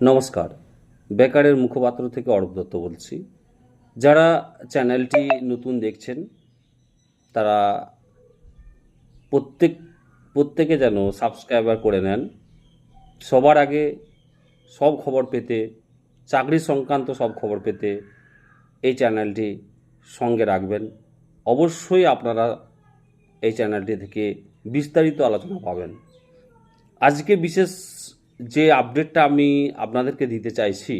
নমস্কার। বেকারের মুখপাত্র থেকে অরূপ দত্ত বলছি। যারা চ্যানেলটি নতুন দেখছেন, তারা প্রত্যেক, প্রত্যেকে যেন সাবস্ক্রাইবার করে নেন। সবার আগে সব খবর পেতে, চাকরি সংক্রান্ত সব খবর পেতে এই চ্যানেলটি সঙ্গে রাখবেন। অবশ্যই আপনারা এই চ্যানেলটি থেকে বিস্তারিত আলোচনা পাবেন। আজকে বিশেষ যে আপডেটটা আমি আপনাদেরকে দিতে চাইছি,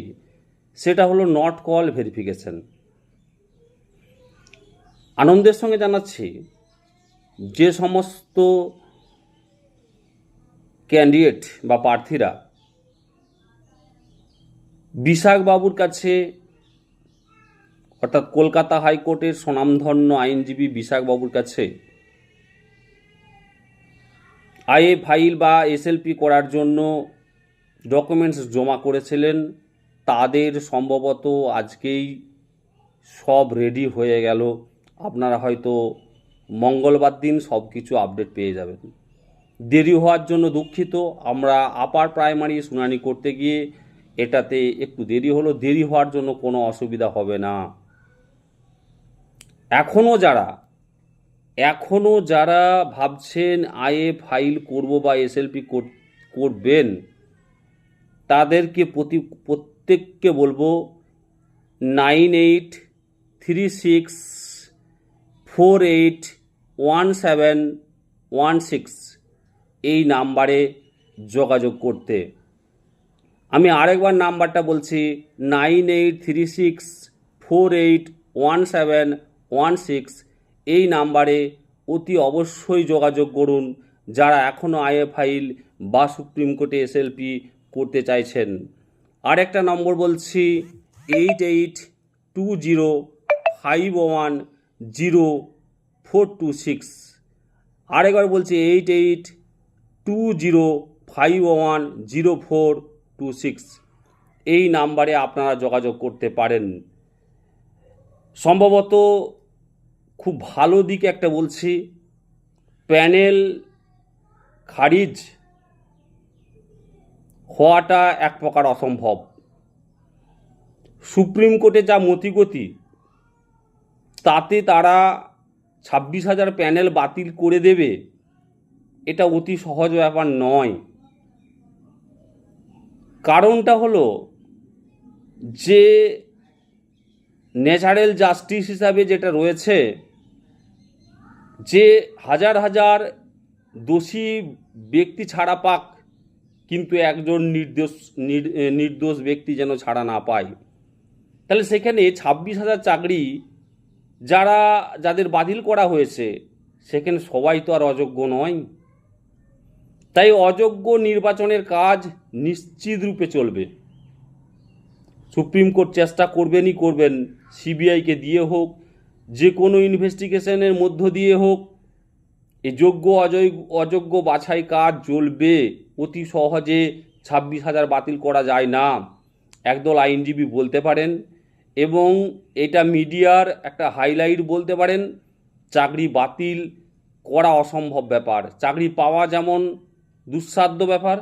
সেটা হলো নট কল ভেরিফিকেশন আনন্দের সঙ্গে জানাচ্ছি, যে সমস্ত ক্যান্ডিডেট বা প্রার্থীরা বিশাখবাবুর কাছে, অর্থাৎ কলকাতা হাইকোর্টের স্বনামধন্য আইনজীবী বিশাখবাবুর কাছে, আইএ ফাইল বা এসএলপি করার জন্য ডকুমেন্টস জমা করেছিলেন, তাদের সম্ভবত আজকেই সব রেডি হয়ে গেল। আপনারা হয়তো মঙ্গলবার দিন সব কিছু আপডেট পেয়ে যাবেন। দেরি হওয়ার জন্য দুঃখিত। আমরা আপার প্রাইমারি শুনানি করতে গিয়ে এটাতে একটু দেরি হলো। দেরি হওয়ার জন্য কোনো অসুবিধা হবে না। এখনও যারা এখনও যারা ভাবছেন আইএ ফাইল করব বা এসএলপি করবেন তাদেরকে প্রতি, প্রত্যেককে বলব nine eight three six four eight one seven one six এই নাম্বারে যোগাযোগ করতে। আমি আরেকবার নাম্বারটা বলছি, nine eight three six four eight one seven one six এই নাম্বারে অতি অবশ্যই যোগাযোগ করুন। যারা এখনও আইএ ফাইল বা সুপ্রিম কোর্টে এসএলপি করতে চাইছেন। আর একটা নম্বর বলছি eight eight two zero five one zero four two six আরেকবার বলছি eight eight two zero five one zero four two six এই নাম্বারে আপনারা যোগাযোগ করতে পারেন। সম্ভবত খুব ভালো দিক একটা বলছি, প্যানেল খারিজ হওয়াটা এক প্রকার অসম্ভব। সুপ্রিম কোর্টে যা মতিগতি, তাতে তারা ছাব্বিশ হাজার প্যানেল বাতিল করে দেবে, এটা অতি সহজ ব্যাপার নয়। কারণটা হলো যে ন্যাচারাল জাস্টিস হিসাবে যেটা রয়েছে, যে হাজার হাজার দোষী ব্যক্তি ছাড়া পাক কিন্তু একজন নির্দোষ, নির- নির্দোষ ব্যক্তি যেন ছাড়া না পায়। তাহলে সেখানে ছাব্বিশ হাজার চাকরি যারা, যাদের বাতিল করা হয়েছে, সেখানে সবাই তো আর অযোগ্য নয়। তাই অযোগ্য নির্বাচনের কাজ নিশ্চিত রূপে চলবে। সুপ্রিম কোর্ট চেষ্টা করবেনই করবেন, সিবিআইকে দিয়ে হোক, যে কোনো ইনভেস্টিগেশনের মধ্য দিয়ে হোক এই যোগ্য অযোগ্য অযোগ্য বাছাই কাজ চলবে অতি সহজে ছাব্বিশ হাজার বাতিল করা যায় না। একদল আইনজীবী বলতে পারেন এবং এটা মিডিয়ার একটা হাইলাইট বলতে পারেন, চাকরি বাতিল করা অসম্ভব ব্যাপার। চাকরি পাওয়া যেমন দুঃসাধ্য ব্যাপার,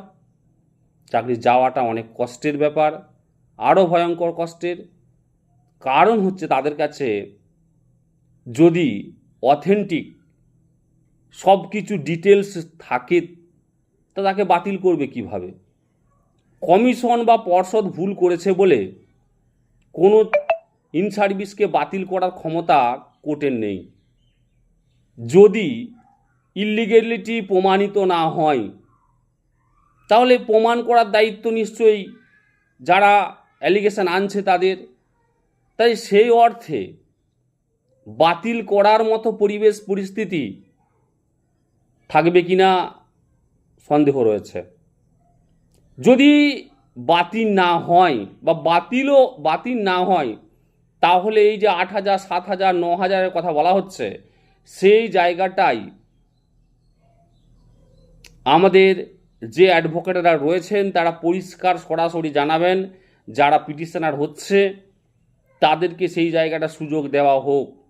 চাকরি যাওয়াটা অনেক কষ্টের ব্যাপার, আরও ভয়ঙ্কর কষ্টের। কারণ হচ্ছে তাদের কাছে যদি অথেন্টিক সব কিছু ডিটেলস থাকে, তা তাকে বাতিল করবে কীভাবে? কমিশন বা পর্ষদ ভুল করেছে বলে কোনো ইন সার্ভিসকে বাতিল করার ক্ষমতা কোর্টের নেই। যদি ইলিগেলিটি প্রমাণিত না হয়, তাহলে প্রমাণ করার দায়িত্ব নিশ্চয়ই যারা অ্যালিগেশন আনছে তাদের। তাই সেই অর্থে বাতিল করার মতো পরিবেশ, পরিস্থিতি থাকবে কিনা সন্দেহ রয়েছে। যদি বাতিল না হয় বা বাতিলও, বাতিল না হয়, তাহলে এই যে আট হাজার, সাত হাজার, ন হাজারের কথা বলা হচ্ছে, সেই জায়গাটাই আমাদের যে অ্যাডভোকেটরা রয়েছেন, তারা পরিষ্কার সরাসরি জানাবেন, যারা পিটিশনার হচ্ছে, তাদেরকে সেই জায়গাটা সুযোগ দেওয়া হোক।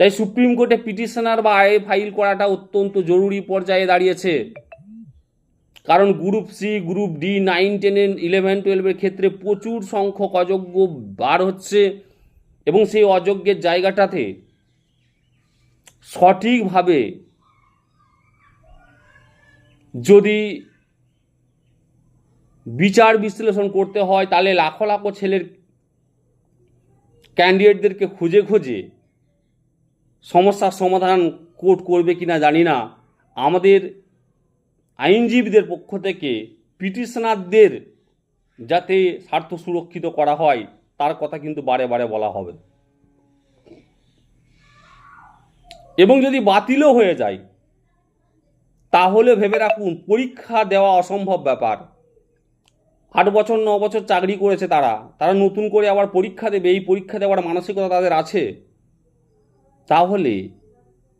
তাই সুপ্রিম কোর্টে পিটিশনার বা আয়ে ফাইল করাটা অত্যন্ত জরুরি পর্যায়ে দাঁড়িয়েছে। কারণ group C, group D, nine টেনের ইলেভেন টুয়েলভের ক্ষেত্রে প্রচুর সংখ্যক অযোগ্য বার হচ্ছে এবং সেই অযোগ্যের জায়গাটাতে সঠিকভাবে যদি বিচার বিশ্লেষণ করতে হয়, তাহলে লাখো লাখো ছেলের ক্যান্ডিডেটদেরকে খুঁজে খুঁজে সমস্যার সমাধান কোর্ট করবে কিনা জানি না। আমাদের আইনজীবীদের পক্ষ থেকে পিটিশনারদের যাতে স্বার্থ সুরক্ষিত করা হয়, তার কথা কিন্তু বারে বারে বলা হবে। এবং যদি বাতিলও হয়ে যায়, তাহলে ভেবে রাখুন, পরীক্ষা দেওয়া অসম্ভব ব্যাপার। আট বছর, ন বছর চাকরি করেছে তারা। তারা নতুন করে আবার পরীক্ষা দেবে। এই পরীক্ষা দেওয়ার মানসিকতা তাদের আছে। তাহলে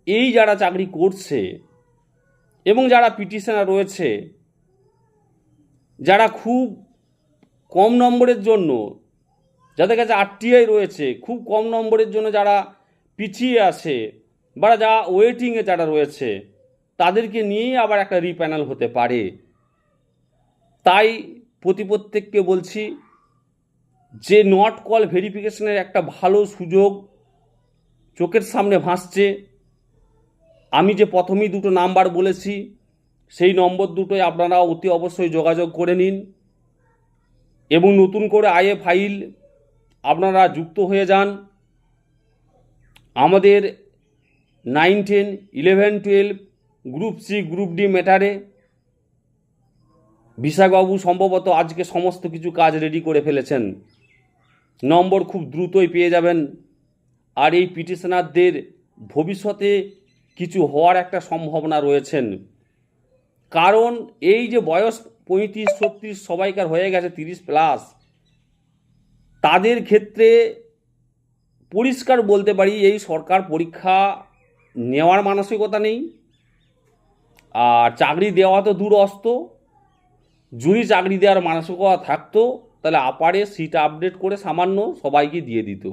এই যারা চাকরি করছে এবং যারা পিটিশনার রয়েছে, যারা খুব কম নম্বরের জন্য, যাদের কাছে আরটিআই রয়েছে, খুব কম নম্বরের জন্য যারা পিছিয়ে আছে বা যা ওয়েটিংয়ে যারা রয়েছে, তাদেরকে নিয়েই আবার একটা রিপ্যানেল হতে পারে। তাই প্রতি প্রত্যেককে বলছি, যে নট কল ভেরিফিকেশনের একটা ভালো সুযোগ চোখের সামনে ভাসছে। আমি যে প্রথমেই দুটো নাম্বার বলেছি, সেই নম্বর দুটোই আপনারা অতি অবশ্যই যোগাযোগ করে নিন। এবং নতুন করে আইএ ফাইল আপনারা যুক্ত হয়ে যান। আমাদের nine, ten, eleven, twelve, group C, group D ম্যাটারে। বিশাখবাবু সম্ভবত আজকে সমস্ত কিছু কাজ রেডি করে ফেলেছেন। নম্বর খুব দ্রুতই পেয়ে যাবেন। আর এই পিটিশনারদের ভবিষ্যতে কিছু হওয়ার একটা সম্ভাবনা রয়েছেন। কারণ এই যে বয়স পঁয়ত্রিশ, ছত্রিশ সবাইকার হয়ে গেছে তিরিশ প্লাস, তাদের ক্ষেত্রে পরিষ্কার বলতে পারি এই সরকার পরীক্ষা নেওয়ার মানসিকতা নেই। আর চাকরি দেওয়া তো দূরস্ত। যদি চাকরি দেওয়ার মানসিকতা থাকতো, তাহলে আপারে সিট আপডেট করে সামান্য সবাইকে দিয়ে দিত।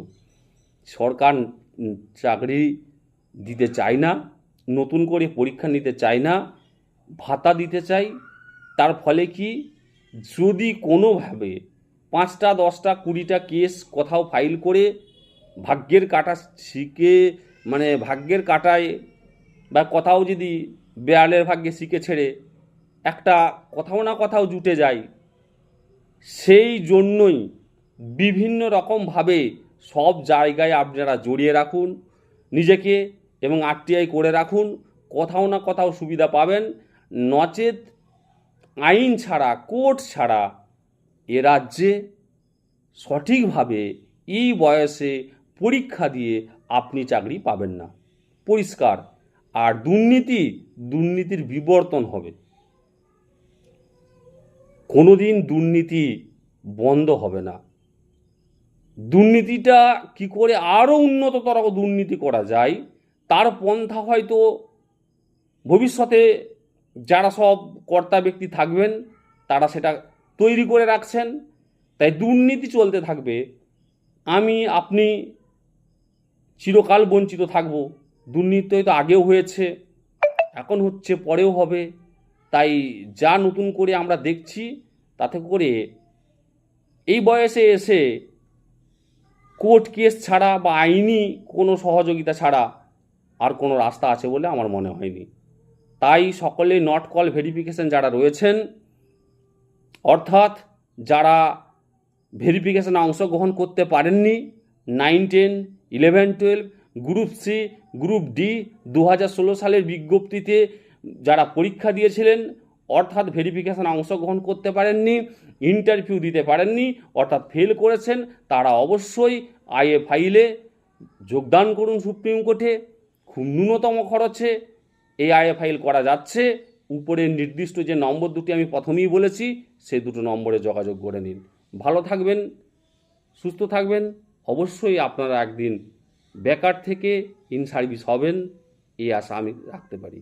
সরকার চাকরি দিতে চায় না, নতুন করে পরীক্ষা নিতে চায় না, ভাতা দিতে চাই তার ফলে কি যদি কোনোভাবে পাঁচটা, দশটা, কুড়িটা কেস কোথাও ফাইল করে ভাগ্যের কাটা শিখে মানে ভাগ্যের কাটায় বা কোথাও যদি বেড়ালের ভাগ্যে শিখে ছেড়ে একটা কোথাও না কোথাও জুটে যায়, সেই জন্যই বিভিন্ন রকমভাবে সব জায়গায় আপনারা জড়িয়ে রাখুন, নিজেকে এবং আরটিআই করে রাখুন। কোথাও না কোথাও সুবিধা পাবেন। নচেত আইন ছাড়া, কোর্ট ছাড়া এ রাজ্যে সঠিকভাবে এই বয়সে পরীক্ষা দিয়ে আপনি চাকরি পাবেন না। পরিষ্কার। আর দুর্নীতি, দুর্নীতির বিবর্তন হবে। কোনোদিন দুর্নীতি বন্ধ হবে না। দুর্নীতিটা কি করে আরও উন্নততর দুর্নীতি করা যায়, তার পন্থা হয়তো ভবিষ্যতে যারা সব কর্তা ব্যক্তি থাকবেন, তারা সেটা তৈরি করে রাখছেন। তাই দুর্নীতি চলতে থাকবে। আমি, আপনি চিরকাল বঞ্চিত থাকব। দুর্নীতি হয়তো আগেও হয়েছে, এখন হচ্ছে পরেও হবে। তাই যা নতুন করে আমরা দেখছি, তাতে করে এই বয়সে এসে কোর্ট কেস ছাড়া বা আইনি কোনো সহযোগিতা ছাড়া আর কোনো রাস্তা আছে বলে আমার মনে হয়নি। তাই সকলে নট কল ভেরিফিকেশন যারা রয়েছেন, অর্থাৎ যারা ভেরিফিকেশনে অংশগ্রহণ করতে পারেননি nine ten eleven twelve group C group D দু হাজার ষোলো সালের বিজ্ঞপ্তিতে যারা পরীক্ষা দিয়েছিলেন অর্থাৎ ভেরিফিকেশনে অংশগ্রহণ করতে পারেননি ইন্টারভিউ দিতে পারেননি, অর্থাৎ ফেল করেছেন, তারা অবশ্যই আইএ ফাইলে যোগদান করুন সুপ্রিম কোর্টে। খুব ন্যূনতম খরচে এই আইএ ফাইল করা যাচ্ছে। উপরের নির্দিষ্ট যে নম্বর দুটি আমি প্রথমেই বলেছি সেই দুটো নম্বরে যোগাযোগ করে নিন। ভালো থাকবেন, সুস্থ থাকবেন, অবশ্যই আপনারা একদিন বেকার থেকে ইন সার্ভিস হবেন, এই আশা আমি রাখতে পারি।